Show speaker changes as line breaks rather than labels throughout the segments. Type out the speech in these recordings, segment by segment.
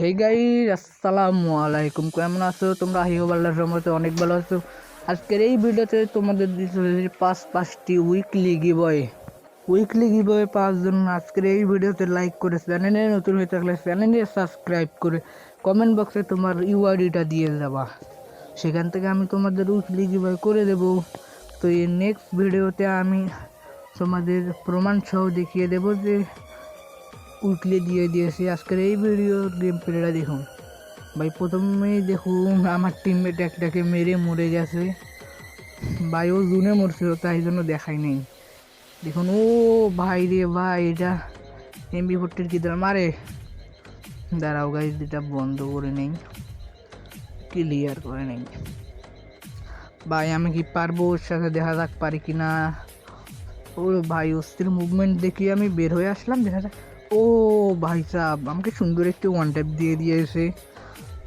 হে গাই আসসালামু আলাইকুম কেমন আছো? তোমরা হিও বাল্লার সম্মতে অনেক ভালো আছো। আজকের এই ভিডিওতে তোমাদের পাঁচ, পাঁচটি উইকলি গিবয় উইকলি গিবয় পাঁচজন আজকের এই ভিডিওতে লাইক করে চ্যানেলে নতুন হয়ে থাকলে চ্যানেলে সাবস্ক্রাইব করে কমেন্ট বক্সে তোমার ইউআইডিটা দিয়ে যাবা সেখান থেকে আমি তোমাদের উইকলি গিবয় করে দেব। তো এই নেক্সট ভিডিওতে আমি তোমাদের প্রমাণ সহ দেখিয়ে দেবো যে উইকলি দিয়ে দিয়েছি। আজকের এই ভিডিওর গেম প্লেটা দেখুন। ভাই, প্রথমেই দেখুন, আমার টিমমেট একটাকে মেরে মরে গেছে। ভাই, ও জুনে মরছিল, তাই জন্য দেখাই নেই। দেখুন, ও ভাই রে ভাই, এটা এমবি ফোরটির কি দাঁড়া মারে। দাঁড়াও গাইজ যেটা বন্ধ করে নেই। ক্লিয়ার করে নেই। ভাই, আমি কি পারব ওর সাথে? দেখা যাক পারি কি না ও ভাই, অস্থির মুভমেন্ট দেখি আমি বের হয়ে আসলাম, দেখা যাক। ও ভাই সাহেব আমাকে সুন্দর একটি ওয়ান ট্যাপ দিয়ে দিয়েছে।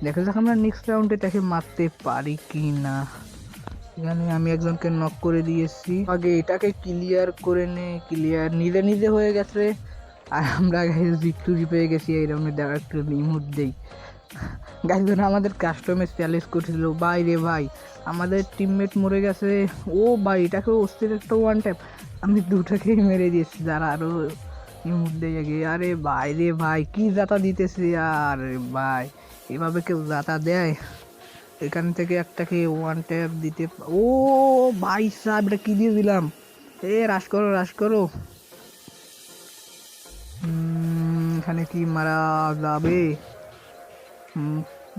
দেখা যাক আমরা নেক্সট রাউন্ডে তাকে মারতে পারি কি না এখানে আমি একজনকে নক করে দিয়েছি। আগে এটাকে ক্লিয়ার করে নে ক্লিয়ার নিজে নিজে হয়ে গেছে। আর আমরা ভিক্টরি পেয়ে গেছি এই রাউন্ডে দেখা একটু রিমোট দেই। গাইজন আমাদের কাস্টমার চ্যালেঞ্জ করছিল। ভাই রে ভাই, আমাদের টিমমেট মরে গেছে। ও ভাই এটাকে অস্থির একটা ওয়ান ট্যাপ আমি দুটাকেই মেরে দিয়েছি যারা আরও মধ্যে আগে আরে ভাই রে ভাই, কি জাতা দিতেছে? আর ভাই, এভাবে কেউ জাতা দেয়? এখান থেকে একটাকে ওয়ান ট্যাপ দিতে ও ভাই সাহেব, এটা কি দিয়ে দিলাম? এ রাশ করো রাশ করো। এখানে কি মারা যাবে?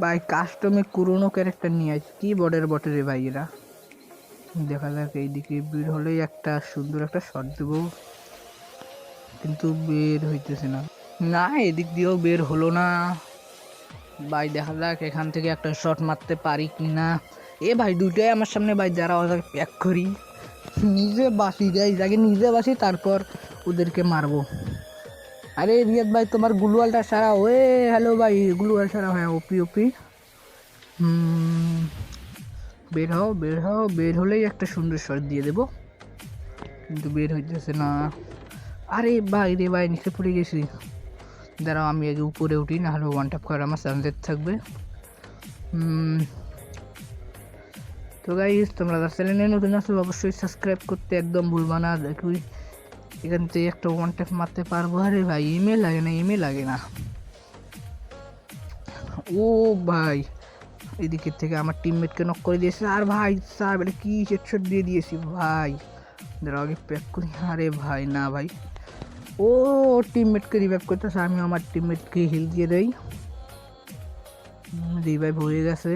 ভাই কাস্টমে পুরোনো ক্যারেক্টার নিয়ে আসছে কি বর্ডের বটে রে ভাই এরা? দেখা যাক, এইদিকে ভিড় হলেই একটা সুন্দর একটা শট দেবো। কিন্তু বের হইতেছে না। না, এদিক দিয়েও বের হলো না। ভাই, দেখা যাক এখান থেকে একটা শট মারতে পারি কি না এ ভাই, দুইটাই আমার সামনে, ভাই, যারা ওদেরকে প্যাক করি। নিজে বাসি যাই আগে নিজে বাসি তারপর ওদেরকে মারবো। আরে, রিয়াদ ভাই, তোমার গুলওয়ালটা সারা, ওয়ে হ্যালো ভাই গুলওয়াল সারা হ্যাঁ ওপি ওপি বের হও বের হও, বের হলেই একটা সুন্দর শট দিয়ে দেবো। কিন্তু বের হইতেছে না। আরে ভাই রে ভাই, নিচে পড়ে গেছি। দাঁড়াও, আমি আগে উপরে উঠি না হলে ওয়ান ট্যাপ করার আমার চান্সেস থাকবে। তো গাইস তোমরা চ্যানেলে নতুন আসলে অবশ্যই সাবস্ক্রাইব করতে একদম ভুলবা না। দেখুই, এখান থেকে একটা ওয়ান ট্যাপ মারতে পারব। আরে ভাই ইমেল লাগে না ইমেল লাগে না। ও ভাই, এদিকে থেকে আমার টিমমেটকে নক করে দিয়েছে। আর ভাই স্যার এটা কি হেডশট দিয়ে দিয়েছি? ভাই, দাঁড়াও, আগে প্যাক করি। আরে ভাই, না ভাই। ও টিমমেটকে রিভাইভ করতেছে আমি আমার টিমমেটকে হিল দিয়ে দেই। রিভাইভ হয়ে গেছে।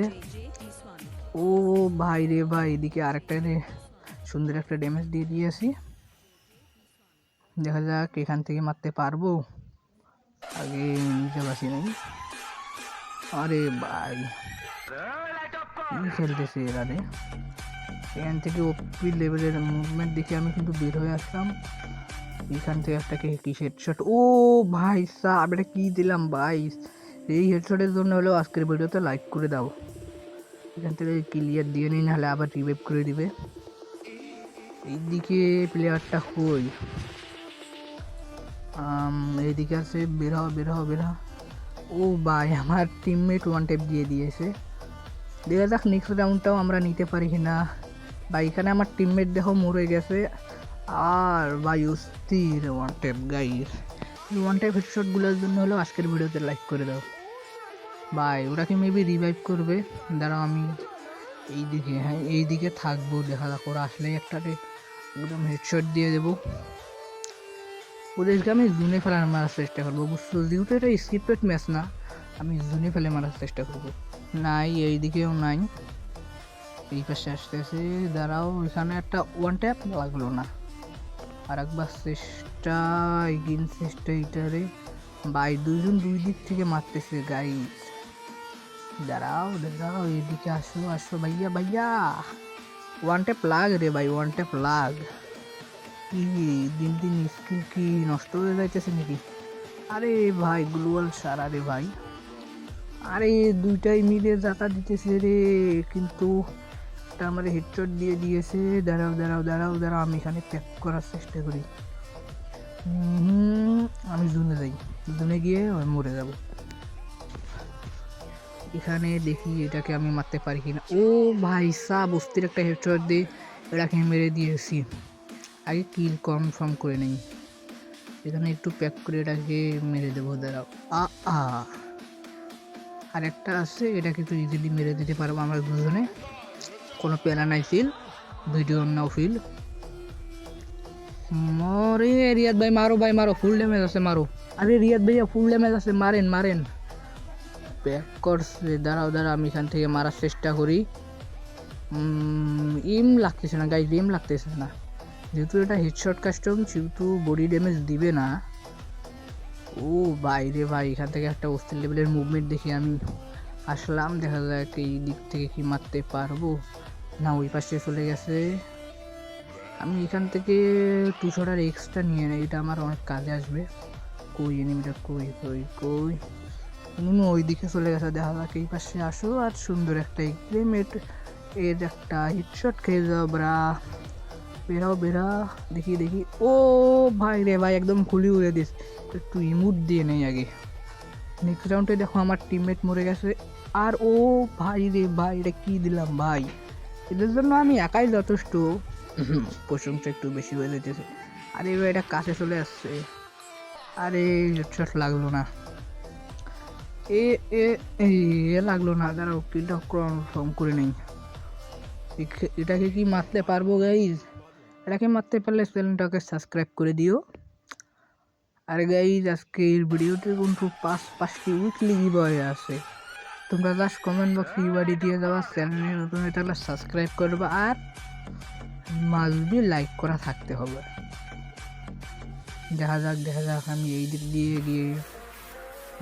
ও ভাই রে ভাই, এদিকে আরেকটা রে, সুন্দর একটা ড্যামেজ দিয়ে দিয়েছি। দেখা যাক, এখান থেকে মারতে পারব। আগে নিজে বাসি নাই। আরে ভাই, কি খেলতেছে এরা রে? এখান থেকে ওপি লেভেলের মুভমেন্ট দেখে আমি কিন্তু বের হয়ে আসলাম। এখান থেকে একটা কি হেডশট ও ভাই সাহ এটা কি দিলাম ভাই? এই হেডশটের জন্য হলেও আজকের ভিডিওতে লাইক করে দাও। এখান থেকে ক্লিয়ার দিয়ে নিই নাহলে আবার রিভাইভ করে দিবে। এইদিকে প্লেয়ারটা কই? এইদিকে আছে, বের হও বের হও, বের ও ভাই, আমার টিমমেট ওয়ান টেপ দিয়ে দিয়েছে। দেখা যাক নেক্সট রাউন্ডটাও আমরা নিতে পারি কি না বা এখানে আমার টিমমেট দেখো মরে গেছে। আর ভাই অস্থির ওয়ান টেপ গাইস এই ওয়ান টেপ হেডশটগুলোর জন্য হলেও আজকের ভিডিওতে লাইক করে দাও। ভাই, ওরা কি মেবি রিভাইভ করবে? দাঁড়াও, আমি এই দিকে হ্যাঁ এই দিকে থাকব। দেখা যাক, ওরা আসলেই একটা একদম হেডশট দিয়ে দেবো। ওদেরকে আমি জুনে ফেলার মারার চেষ্টা করব। বুঝছ, যেহেতু এটা স্ক্রিপ্টেড ম্যাচ না, আমি জুনে ফেলে মারার চেষ্টা করব। নাই এই দিকেও নাই। এই পাশে আসতেছে। দাঁড়াও, এখানে একটা ওয়ান ট্যাপ লাগল না। আর একবার চেষ্টা এগিন চেষ্টা এইটারে। বাই দুজন দুই দিক থেকে মারতেছে গাই দাঁড়াও দাঁড়াও, এদিকে আসো আসো, ভাইয়া ভাইয়া। ওয়ান ট্যাপ লাগ রে ভাই ওয়ান ট্যাপ লাগ কি, দিন দিন স্কিল কি নষ্ট হয়ে যাইতেছে নাকি? আরে ভাই গ্লোয়াল সারা রে ভাই। আরে, দুইটাই মিলে যাতা দিতেছে রে, কিন্তু একটা আমার হেডশট দিয়ে দিয়েছে। দাঁড়াও দাঁড়াও দাঁড়াও দাঁড়াও, আমি এখানে প্যাক করার চেষ্টা করি। আমি জুনে যাই। জুনে গিয়ে মরে যাব। এখানে দেখি এটাকে আমি মারতে পারি কিনা। ও ভাই সা বস্তির একটা হেডশট দিয়ে এটাকে মেরে দিয়েছি। আগে কিল কনফার্ম করে নেই। এখানে একটু প্যাক করে এটাকে মেরে দেবো, দাঁড়াও। আ আ। আর একটা আছে, এটাকে তো ইজিলি মেরে দিতে পারব আমরা দুজনে। কোনো প্যারা নাই ফিল, ভিডিও নাও ফিল। মরে রিয়াদ ভাই, মারো ভাই, মারো ফুল ড্যামেজ আছে, মারো। আরে রিয়াদ ভাইয়া ফুল ড্যামেজ আছে, মারেন মারেন। ব্যাক করছে, দাঁড়াও দাঁড়াও, আমি এখান থেকে মারার চেষ্টা করি। ইম লাগতেছে না গাইজ ইম লাগতেছে না। যেহেতু এটা হেডশট কাস্টম সেহেতু বডি ড্যামেজ দিবে না। ও বাইরে ভাই, এখান থেকে একটা অস্থির লেভেলের মুভমেন্ট দেখি আমি আসলাম। দেখা যাক এই দিক থেকে কি মারতে পারব। না, ওই পাশে চলে গেছে। আমি এখান থেকে টু শটার এক্সট্রা নিয়ে নেই, এটা আমার অনেক কাজে আসবে। কই এনিমিটা কই কই কই? এনিমি ওই দিকে চলে গেছে, দেখা যাক এই পাশে আসো। আর সুন্দর একটা এগ্রিমেন্ট এর একটা হিটশট খেয়ে যাও, ব্রা। বেরাও বেরা। দেখি দেখি। ও ভাই রে ভাই, একদম খুলি উড়ে দিস। একটু ইমুট দিয়ে নেই আগে। নেক্সট রাউন্ডে দেখো আমার টিমমেট মরে গেছে। আর ও ভাই রে ভাই, এটা কী দিলাম ভাই? এদের জন্য আমি একাই যথেষ্ট। প্রশংসা একটু বেশি হয়ে যেতেছে আরে এবার এটা কাছে চলে আসছে। আরে হেডশট লাগল না। এ এ লাগল না। দাঁড়াও কিলটা কনফার্ম করে নেই। এটাকে কি মারতে পারব গাইজ এটাকে মারতে পারলে চ্যানেলটাকে সাবস্ক্রাইব করে দিও। আর গাইজ আজকের ভিডিওতে কিন্তু পাঁচ পাঁচটি উইকলি গিভওয়ে আছে। তোমরা জাস্ট কমেন্ট বক্সে গিভওয়ে দিয়ে যাওয়া চ্যানেলে নতুন হয়ে থাকলে সাবস্ক্রাইব করবে আর মাসবি লাইক করা থাকতে হবে। দেখা যাক দেখা যাক আমি এই দিক দিয়ে গিয়ে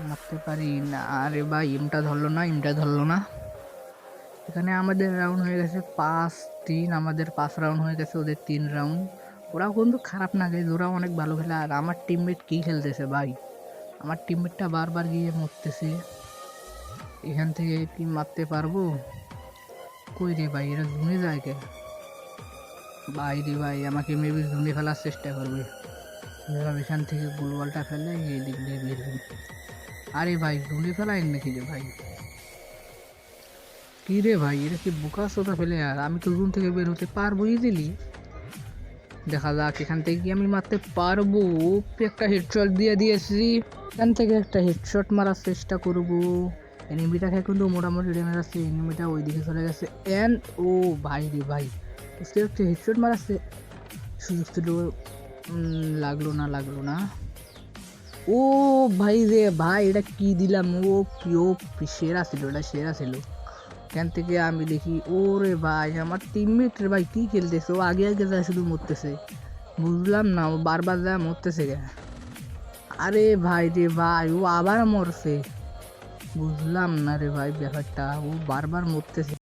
মারতে পারি না। আরে ভাই, ইমটা ধরলো না, ইমটা ধরলো না। এখানে আমাদের রাউন্ড হয়ে গেছে পাঁচ, তিন, আমাদের পাঁচ রাউন্ড হয়ে গেছে, ওদের তিন রাউন্ড ওরাও কিন্তু খারাপ না গেছে ওরাও অনেক ভালো খেলে। আর আমার টিমমেট কী খেলতেছে ভাই? আমার টিমমেটটা বারবার গিয়ে মরতেছে। এখান থেকে কি মারতে পারব? কই রে ভাই, এরা জুনে যায় কে? ভাই রে ভাই, আমাকে মেবি জুনে ফেলার চেষ্টা করবে। এখান থেকে গোলওয়ালটা ফেলে এই দিক দিয়ে বের আরে ভাই জুনে ফেলাই নাকি রে ভাই? কি রে ভাই এটা কি বোকা সোটা ফেলে আর আমি তো রুম থেকে বের হতে পারব ইজিলি দেখা যাক, এখান থেকে কি আমি মারতে পারব? একটা হেডশট দিয়ে দিয়েছি। এখান থেকে একটা হেডশট মারার চেষ্টা করব। এনিমিটাকে কিন্তু মোটামুটি ড্যামেজ আছে, এনিমিটা ওই দিকে চলে গেছে। অ্যান্ড ও, ভাই রে ভাই সে একটা হেডশট মারাচ্ছে সুযোগ ছিল লাগল না লাগল না। ও, ভাই রে ভাই, এটা কি দিলাম? ও কি ও সেরা ছিল, এটা সেরা ছিল। এখান থেকে আমি দেখি, ওরে ভাই, আমার টিমমেট রে ভাই, কি খেলতেছে? ও আগে আগে যায় শুধু মরতেছে। বুঝলাম না, ও বারবার যায় মরতেছে কে আরে ভাই রে ভাই, ও আবার মরছে। বুঝলাম না রে ভাই ব্যাপারটা। ও বারবার মরতেছে।